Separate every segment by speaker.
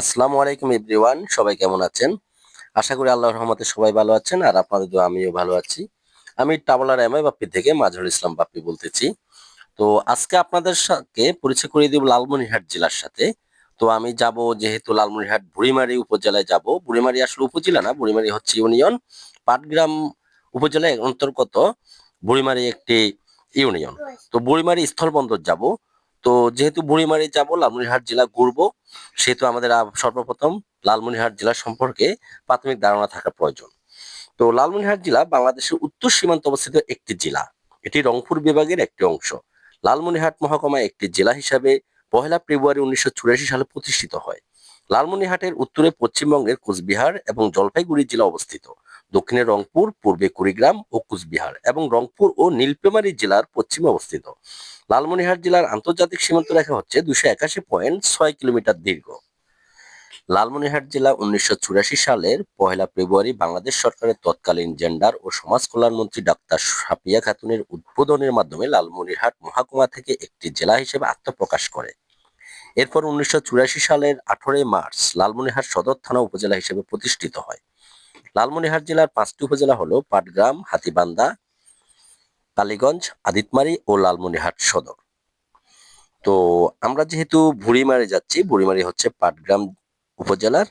Speaker 1: আসসালামু আলাইকুম এভরিওয়ান, সবাই কেমন আছেন? আশা করি আল্লাহর রহমতে সবাই ভালো আছেন আর আপনাদের দোয়া আমিও ভালো আছি। আমি টাবলার এমআই বাপ্পি থেকে মাজহারুল ইসলাম বাপ্পি বলতেছি। তো আজকে আপনাদের সাথে পরিচয় করিয়ে দিব লালমনিরহাট জেলার সাথে। তো আমি যাব যেহেতু লালমনিরহাট বুড়িমারি উপজেলায় যাব। বুড়িমারি আসলে উপজেলা না, বুড়িমারি হচ্ছে ইউনিয়ন। পাটগ্রাম উপজেলায় অন্তর্গত বুড়িমারি একটি ইউনিয়ন। তো বুড়িমারি স্থলবন্দর যাব। তো যেহেতু বুড়িমারি যাব, লালমনিরহাট জেলা ঘুরবো, সেহেতু আমাদের সর্বপ্রথম লালমনিরহাট জেলা সম্পর্কে প্রাথমিক ধারণা থাকা প্রয়োজন। তো লালমনিরহাট জেলা বাংলাদেশের উত্তর সীমান্ত অবস্থিত একটি জেলা। এটি রংপুর বিভাগের একটি অংশ। লালমনিরহাট মহকুমা একটি জেলা হিসাবে পহেলা ফেব্রুয়ারি উনিশশো চুরাশি সালে প্রতিষ্ঠিত হয়। লালমনিরহাটের উত্তরে পশ্চিমবঙ্গের কোচবিহার এবং জলপাইগুড়ি জেলা অবস্থিত। দক্ষিণে রংপুর, পূর্বে কুড়িগ্রাম ও কুচবিহার এবং রংপুর ও নীলফামারী জেলার পশ্চিমে অবস্থিত। লালমনিরহাট জেলার আন্তর্জাতিক সীমান্ত রেখা হচ্ছে দুশো একাশি পয়েন্ট ছয় কিলোমিটার দীর্ঘ। লালমনিরহাট জেলা উনিশশো চুরাশি সালের পহেলা ফেব্রুয়ারি বাংলাদেশ সরকারের তৎকালীন জেন্ডার ও সমাজ কল্যাণ মন্ত্রী ডাক্তার সাপিয়া খাতুনের উদ্বোধনের মাধ্যমে লালমনিরহাট মহাকুমা থেকে একটি জেলা হিসেবে আত্মপ্রকাশ করে। এরপর উনিশশো চুরাশি সালের আঠারোই মার্চ লালমনিরহাট সদর থানা উপজেলা হিসেবে প্রতিষ্ঠিত হয়। লালমনিরহাট জেলার পাঁচটি উপজেলা হলো পাটগ্রাম হাতিবান্দা কালীগঞ্জ, আদিতমারি ও লালমনিরহাট সদর। তো আমরা যেহেতু বুড়িমারি যাচ্ছি, বুড়িমারি হচ্ছে পাটগ্রাম উপজেলার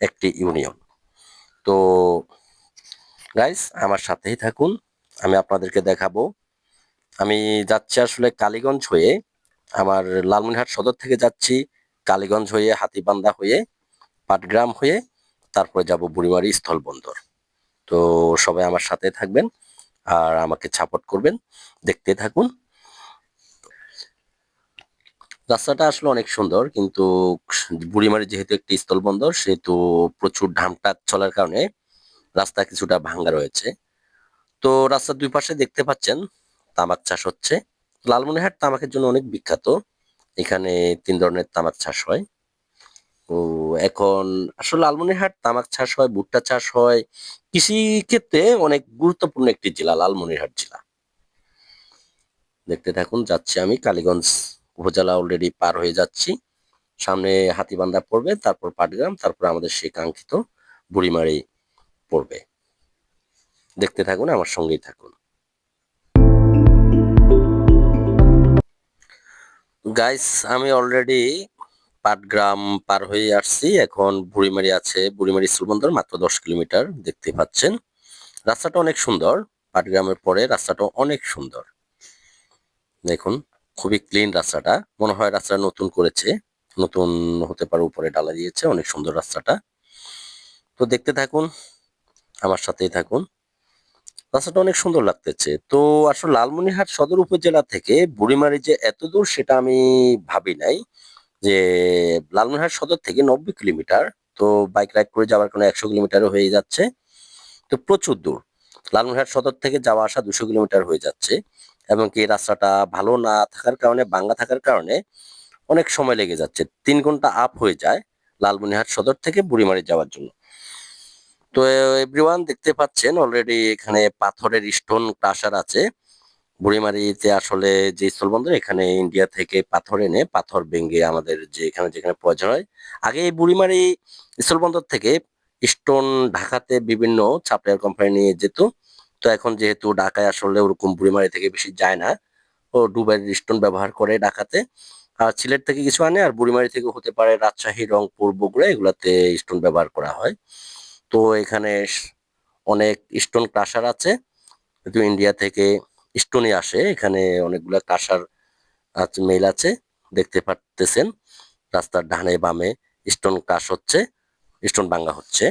Speaker 1: একটি ইউনিয়ন। তো গাইস আমার সাথেই থাকুন, আমি আপনাদেরকে দেখাবো। আমি যাচ্ছি আসলে কালীগঞ্জ হয়ে, আমার লালমনিরহাট সদর থেকে যাচ্ছি কালীগঞ্জ হয়ে, হাতিবান্ধা হয়ে, পাটগ্রাম হয়ে তারপরে যাব বুড়িমারি স্থলবন্দর। তো সবাই আমার সাথে থাকবেন আর আমাকে সাপোর্ট করবেন, দেখতে থাকুন। রাস্তাটা আসলে অনেক সুন্দর কিন্তু বুড়িমারি যেহেতু একটি স্থলবন্দর, সেহেতু প্রচুর ঢামটাক চলার কারণে রাস্তা কিছুটা ভাঙ্গা রয়েছে। তো রাস্তার দুই পাশে দেখতে পাচ্ছেন তামাক চাষ হচ্ছে। লালমনিরহাট তামাকের জন্য অনেক বিখ্যাত। এখানে তিন ধরনের তামাক চাষ হয়। তো এখন আসলে লালমনিরহাট তামাক চাষ হয়, ভুট্টা চাষ হয়, কৃষি ক্ষেত্রে অনেক গুরুত্বপূর্ণ একটি জেলা লালমনিরহাট জেলা। দেখতে থাকুন, যাচ্ছি আমি কালীগঞ্জ উপজেলা অলরেডি পার হয়ে যাচ্ছি। সামনে হাতিবান্ধা পড়বে, তারপর পাটগ্রাম, তারপর আমাদের সেই কাঙ্ক্ষিত বুড়িমারি পড়বে। দেখতে থাকুন, আমার সঙ্গেই থাকুন। গাইস আমি অলরেডি পাটগ্রাম পার হয়ে আসছি। এখন বুড়িমারি আছে, বুড়িমারি স্থলবন্দর মাত্র দশ কিলোমিটার দেখতে পাচ্ছেন। রাস্তাটা অনেক সুন্দর পাটগ্রামের পরে রাস্তাটা অনেক সুন্দর। দেখুন, খুবই ক্লিন রাস্তাটা। মনে হয় রাস্তাটা নতুন করেছে, নতুন হতে পারে উপরে ডালা দিয়েছে, অনেক সুন্দর রাস্তাটা। তো দেখতে থাকুন, আমার সাথেই থাকুন। রাস্তাটা অনেক সুন্দর লাগতেছে। তো আসলে লালমনিরহাট সদর উপজেলা থেকে বুড়িমারি যে এত দূর সেটা আমি ভাবি নাই। যে লালমনিরহাট সদর থেকে নব্বই কিলোমিটার, তো বাইক রাইড করে যাওয়ার কোনো একশো কিলোমিটারও হয়ে যাচ্ছে। তো প্রচুর দূর। লালমনিরহাট সদর থেকে যাওয়া আসা দুশো কিলোমিটার হয়ে যাচ্ছে এবং কি রাস্তাটা ভালো না থাকার কারণে বাঙ্গা থাকার কারণে অনেক সময় লেগে যাচ্ছে। তিন ঘণ্টা আপ হয়ে যায় লালমনিরহাট সদর থেকে বুড়িমারি যাওয়ার জন্য। তো এভরিওয়ান দেখতে পাচ্ছেন অলরেডি এখানে পাথরের স্টোন ক্রাশার আছে। বুড়িমারিতে আসলে যে স্থলবন্দর, এখানে ইন্ডিয়া থেকে পাথর এনে পাথর ভেঙে আমাদের যে এখানে যেখানে প্রয়োজন হয়, আগে এই বুড়িমারি স্থলবন্দর থেকে স্টোন ঢাকাতে বিভিন্ন সাপ্লায়ার কোম্পানি নিয়ে যেত। তো এখন যেহেতু ঢাকায় আসলে ওরকম বুড়িমারি থেকে বেশি যায় না, ও ডুবের স্টোন ব্যবহার করে ঢাকাতে। আর সিলেট থেকে কিছু আনে, আর বুড়িমারি থেকে হতে পারে রাজশাহী, রংপুর, বগুড়া, এগুলাতে স্টোন ব্যবহার করা হয়। তো এখানে অনেক স্টোন ক্রাশার আছে। ইন্ডিয়া থেকে স্টোনই আসে, এখানে অনেকগুলা কাঁসার মেল আছে, দেখতে পারতেছেন, রাস্তার ডানে বামে স্টোন কাশ হচ্ছে, স্টোন ভাঙ্গা হচ্ছে।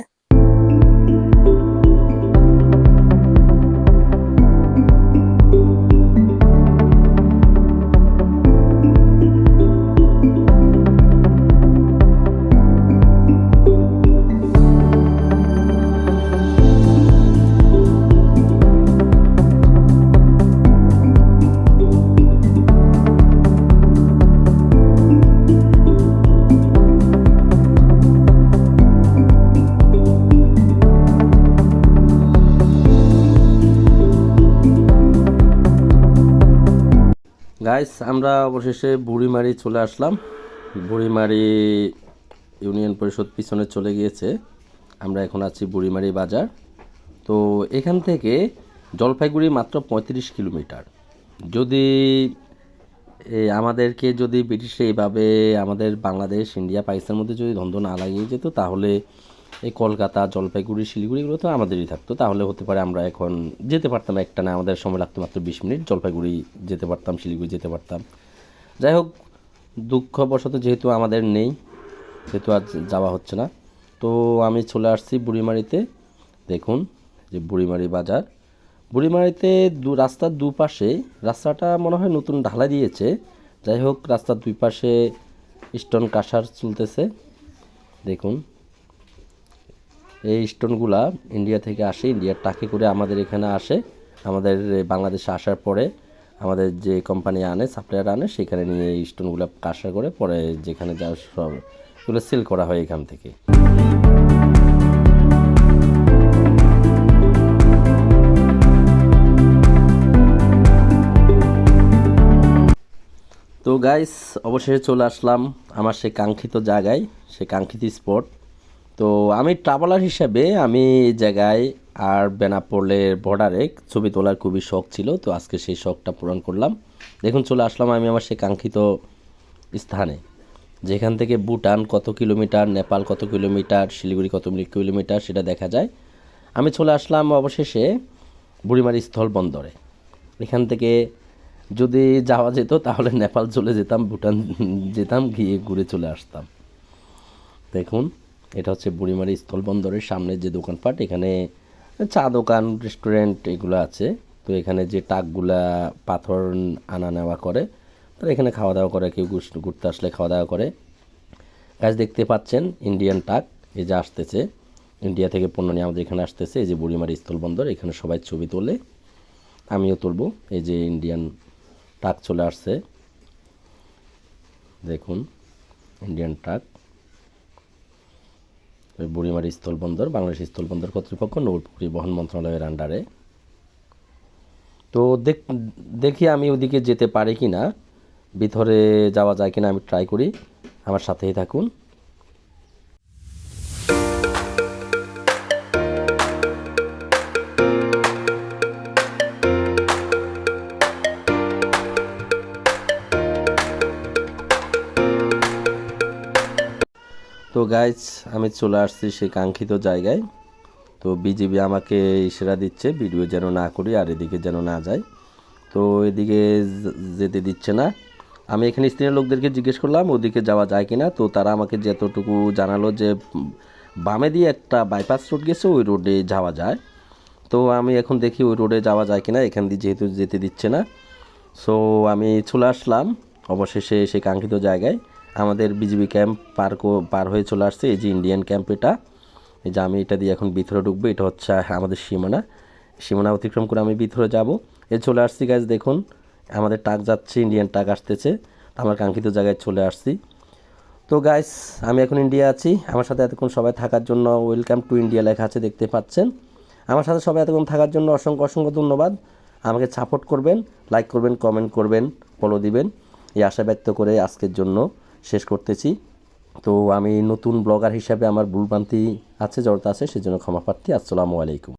Speaker 1: গাইস আমরা অবশেষে বুড়িমারি চলে আসলাম। বুড়িমারি ইউনিয়ন পরিষদ পিছনে চলে গিয়েছে। আমরা এখন আছি বুড়িমারি বাজার। তো এখান থেকে জলপাইগুড়ি মাত্র পঁয়ত্রিশ কিলোমিটার। যদি আমাদেরকে যদি ব্রিটিশে এইভাবে আমাদের বাংলাদেশ, ইন্ডিয়া, পাকিস্তানের মধ্যে যদি দ্বন্দ্ব না লাগিয়ে যেত, তাহলে এই কলকাতা, জলপাইগুড়ি, শিলিগুড়ি এগুলো তো আমাদেরই থাকতো। তাহলে হতে পারে আমরা এখন যেতে পারতাম একটা না, আমাদের সময় লাগতো মাত্র বিশ মিনিট। জলপাইগুড়ি যেতে পারতাম, শিলিগুড়ি যেতে পারতাম। যাই হোক, দুঃখবশত যেহেতু আমাদের নেই সেহেতু আজ যাওয়া হচ্ছে না, তো আমি চলে আসছি বুড়িমারিতে। দেখুন, যে বুড়িমারি বাজার। বুড়িমারিতে দু, রাস্তার দুপাশে, রাস্তাটা মনে হয় নতুন ঢালাই দিয়েছে। যাই হোক, রাস্তার দুই পাশে স্টোন কাসার চলতেছে। দেখুন এই স্টোনগুলা ইন্ডিয়া থেকে আসে ইন্ডিয়ার টাকে করে আমাদের এখানে আসে। আমাদের বাংলাদেশে আসার পরে আমাদের যে কোম্পানি আনে সাপ্লায়ার আনে, সেখানে নিয়ে এই স্টোনগুলো কাঁসা করে পরে যেখানে যা সব এগুলো সেল করা হয় এখান থেকে। তো গাইস অবশেষে চলে আসলাম আমার সেই কাঙ্ক্ষিত জায়গায়, সেই কাঙ্ক্ষিত স্পট তো আমি ট্রাভেলার হিসাবে আমি এই জায়গায় আর বেনাপোলের বর্ডারে ছবি তোলার খুবই শখ ছিল, তো আজকে সেই শখটা পূরণ করলাম। দেখুন, চলে আসলাম আমি আমার সেই কাঙ্ক্ষিত স্থানে, যেখান থেকে ভুটান কত কিলোমিটার, নেপাল কত কিলোমিটার, শিলিগুড়ি কত কিলোমিটার সেটা দেখা যায়। আমি চলে আসলাম অবশেষে বুড়িমারি স্থল বন্দরে। এখান থেকে যদি যাওয়া যেত, তাহলে নেপাল চলে যেতাম, ভুটান যেতাম, গিয়ে ঘুরে চলে আসতাম। দেখুন এটা হচ্ছে বুড়িমারি স্থলবন্দরের সামনে যে দোকানপাট, এখানে চা দোকান রেস্টুরেন্ট এগুলো আছে। তো এখানে যে টাকগুলা পাথর আনা নেওয়া করে, তারা এখানে খাওয়া দাওয়া করে, কেউ ঘুরতে আসলে খাওয়া দাওয়া করে। গাছ দেখতে পাচ্ছেন ইন্ডিয়ান টাক, এই যে আসতেছে। ইন্ডিয়া থেকে পণ্য নিয়ে আমাদের এখানে আসতেছে, এই যে বুড়িমারি স্থলবন্দর, এখানে সবাই ছবি তোলে। আমিও তুলব, এই যে ইন্ডিয়ান টাক চলে আসছে। দেখুন ইন্ডিয়ান ওই বুড়িমারি স্থলবন্দর, বাংলাদেশ স্থলবন্দর কর্তৃপক্ষ নৌ পরিবহন মন্ত্রণালয়ের আন্ডারে তো দেখ আমি ওদিকে যেতে পারি কি না ভিতরে যাওয়া যায় কিনা আমি ট্রাই করি। আমার সাথেই থাকুন। তো গাইজ আমি চলে আসছি সেই কাঙ্ক্ষিত জায়গায়। তো বিজিবি আমাকে ইশারা দিচ্ছে ভিডিও যেন না করি আর এদিকে যেন না যায় তো এদিকে যেতে দিচ্ছে না। আমি এখানে স্থানীয় লোকদেরকে জিজ্ঞেস করলাম, ওদিকে যাওয়া যায় কিনা? তো তারা আমাকে যতটুকু জানালো যে, বামে দিয়ে একটা বাইপাস রোড গেছে, ওই রোডে যাওয়া যায়। তো আমি এখন দেখি ওই রোডে যাওয়া যায় কিনা, এখান দিয়ে যেহেতু যেতে দিচ্ছে না। সো আমি চলে আসলাম অবশেষে সেই কাঙ্ক্ষিত জায়গায়। আমাদের বিজিবি ক্যাম্প পার পার হয়ে চলে আসছে। এই যে ইন্ডিয়ান ক্যাম্প এটা, এই যে আমি এটা দিয়ে এখন ভিতরে ঢুকবো। এটা হচ্ছে আমাদের সীমানা। সীমানা অতিক্রম করে আমি ভিতরে যাব। এ চলে আসছি গাছ দেখুন, আমাদের টাক যাচ্ছে ইন্ডিয়ান টাক আসতেছে। আমার কাঙ্ক্ষিত জায়গায় চলে আসছি। তো গাইস আমি এখন ইন্ডিয়া আছি। আমার সাথে এতক্ষণ সবাই থাকার জন্য ওয়েলকাম টু ইন্ডিয়া লেখা আছে, দেখতে পাচ্ছেন। আমার সাথে সবাই এতক্ষণ থাকার জন্য অসংখ্য অসংখ্য ধন্যবাদ। আমাকে সাপোর্ট করবেন লাইক করবেন কমেন্ট করবেন ফলো দিবেন। এই আশা ব্যক্ত করে আজকের জন্য। শেষ করতেছি। তো আমি নতুন ব্লগার হিসাবে আমার ভুলভ্রান্তি আছে, জড়তা আছে, সেজন্য ক্ষমা প্রার্থী। আসসালামু আলাইকুম।